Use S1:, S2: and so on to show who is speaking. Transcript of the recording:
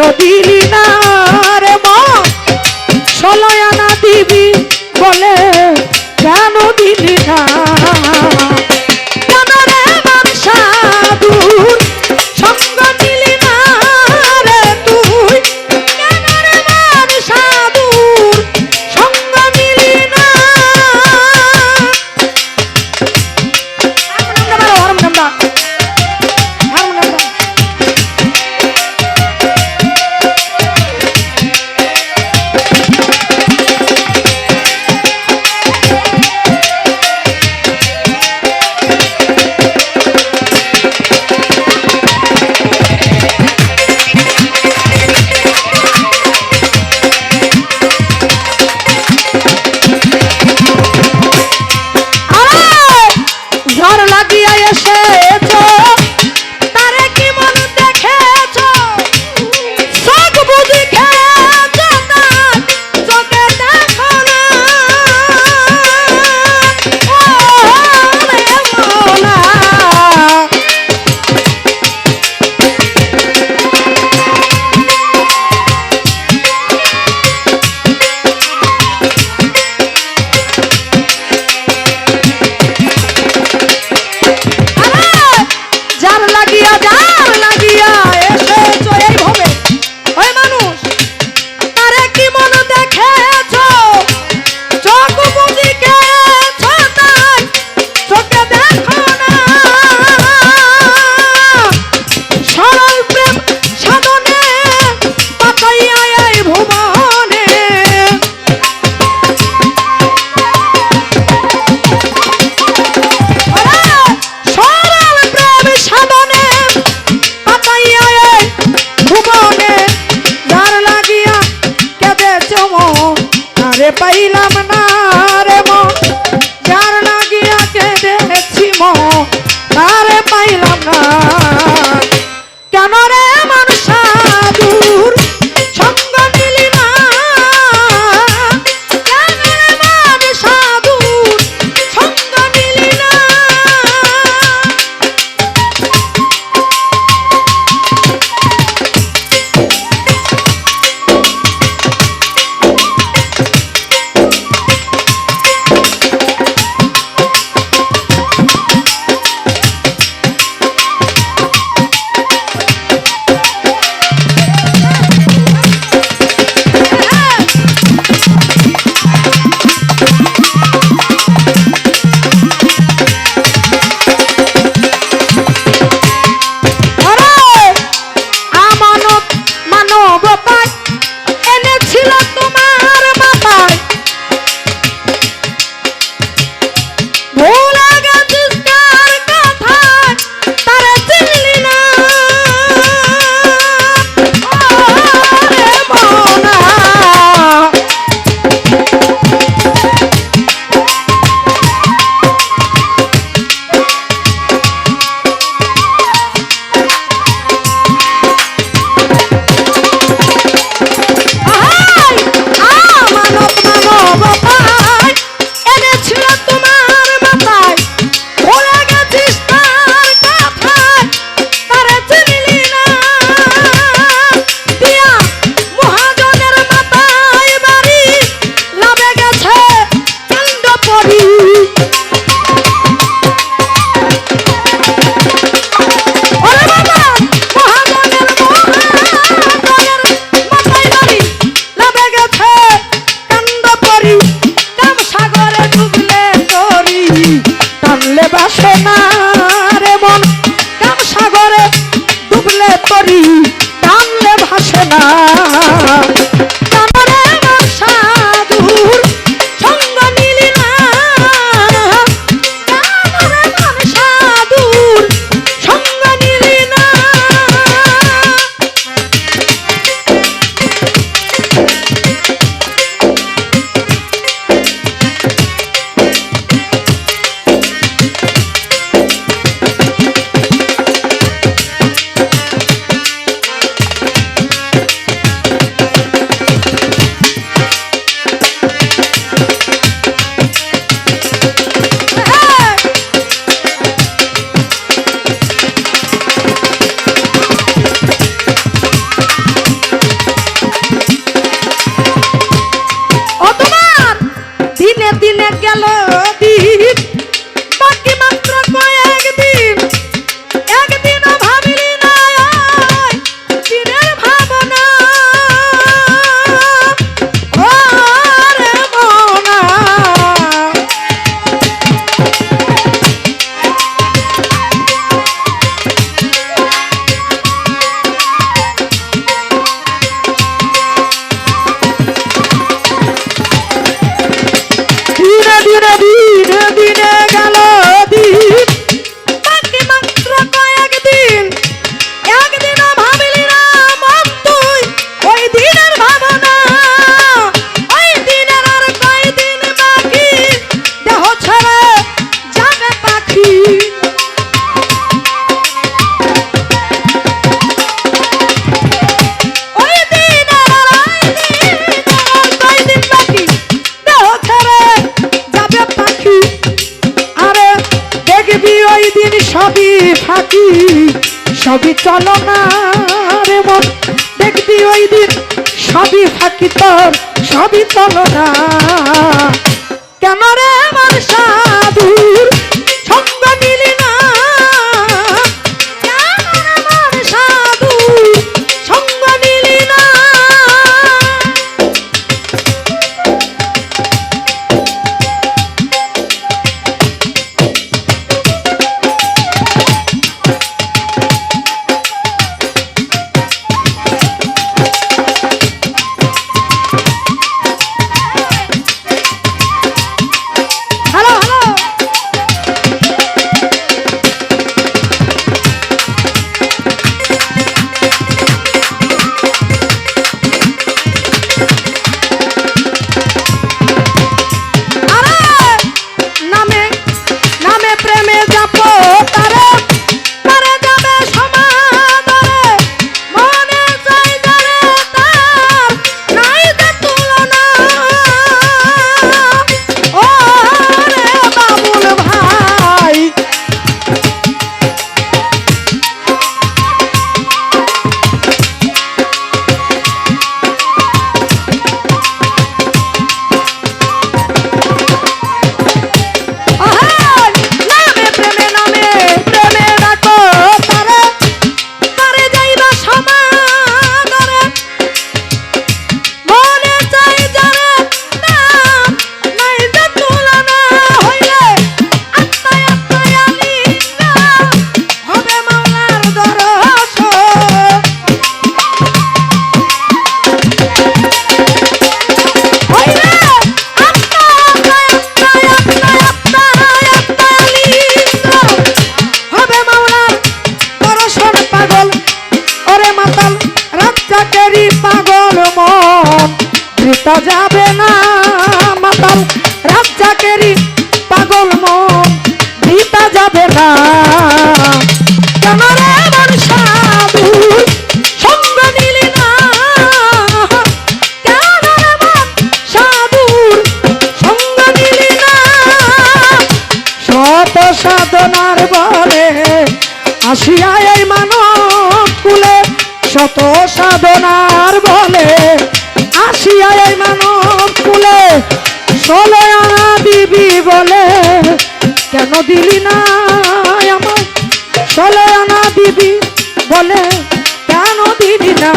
S1: কেন কেন রে you, Nabi. দিন সবই ফাঁকি, সবই চলো না রে মন। দেখবি ওই দিন সবই ফাঁকি তোর, সবই চলো না। সাধনার বলে আসিয়া এই মানব কুলে শত সাধনার বলে আসিয়া এই মানব কুলে সলয়া দিবি বলে কেন দিলি না আমার সলয়া দিবি বলে কেন দিলি না?